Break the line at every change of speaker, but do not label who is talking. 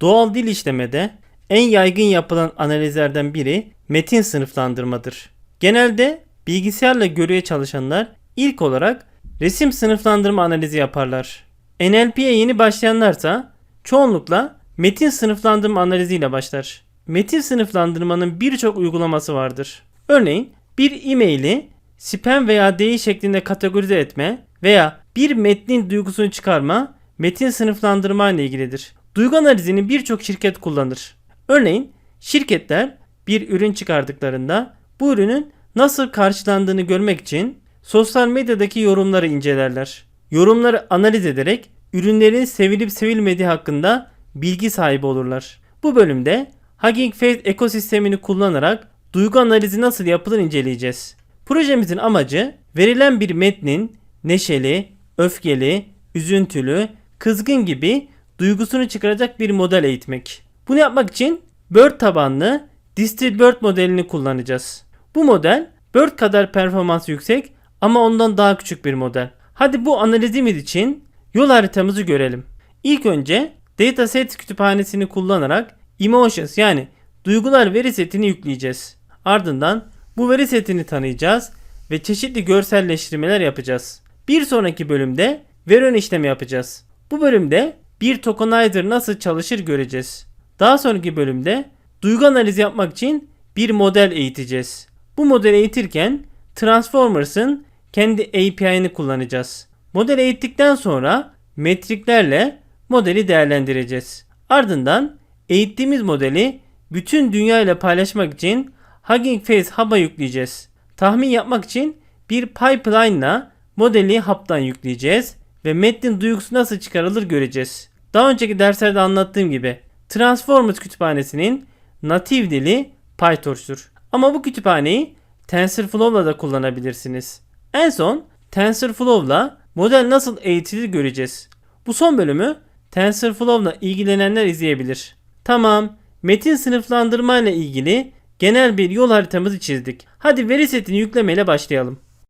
Doğal dil işlemede en yaygın yapılan analizlerden biri metin sınıflandırmadır. Genelde bilgisayarla görüye çalışanlar ilk olarak resim sınıflandırma analizi yaparlar. NLP'ye yeni başlayanlarsa çoğunlukla metin sınıflandırma analiziyle başlar. Metin sınıflandırmanın birçok uygulaması vardır. Örneğin bir e-maili spam veya değil şeklinde kategorize etme veya bir metnin duygusunu çıkarma metin sınıflandırma ile ilgilidir. Duygu analizini birçok şirket kullanır. Örneğin şirketler bir ürün çıkardıklarında bu ürünün nasıl karşılandığını görmek için sosyal medyadaki yorumları incelerler. Yorumları analiz ederek ürünlerin sevilip sevilmediği hakkında bilgi sahibi olurlar. Bu bölümde Hugging Face ekosistemini kullanarak duygu analizi nasıl yapılır inceleyeceğiz. Projemizin amacı verilen bir metnin neşeli, öfkeli, üzüntülü, kızgın gibi duygusunu çıkaracak bir model eğitmek. Bunu yapmak için Bird tabanlı Distilled Bird modelini kullanacağız. Bu model Bird kadar performans yüksek ama ondan daha küçük bir model. Hadi bu analizimiz için yol haritamızı görelim. İlk önce Dataset kütüphanesini kullanarak Emotions yani duygular veri setini yükleyeceğiz. Ardından bu veri setini tanıyacağız ve çeşitli görselleştirmeler yapacağız. Bir sonraki bölümde veri işlemi yapacağız. Bu bölümde bir tokenizer nasıl çalışır göreceğiz. Daha sonraki bölümde duygu analizi yapmak için bir model eğiteceğiz. Bu modeli eğitirken Transformers'ın kendi API'ni kullanacağız. Model eğittikten sonra metriklerle modeli değerlendireceğiz. Ardından eğittiğimiz modeli bütün dünya ile paylaşmak için Hugging Face Hub'a yükleyeceğiz. Tahmin yapmak için bir pipeline ile modeli hub'dan yükleyeceğiz ve metnin duygusu nasıl çıkarılır göreceğiz. Daha önceki derslerde anlattığım gibi Transformers kütüphanesinin natif dili PyTorch'tur. Ama bu kütüphaneyi TensorFlow'la da kullanabilirsiniz. En son TensorFlow'la model nasıl eğitilir göreceğiz. Bu son bölümü TensorFlow'la ilgilenenler izleyebilir. Tamam, metin sınıflandırma ile ilgili genel bir yol haritamızı çizdik. Hadi veri setini yüklemeyle başlayalım.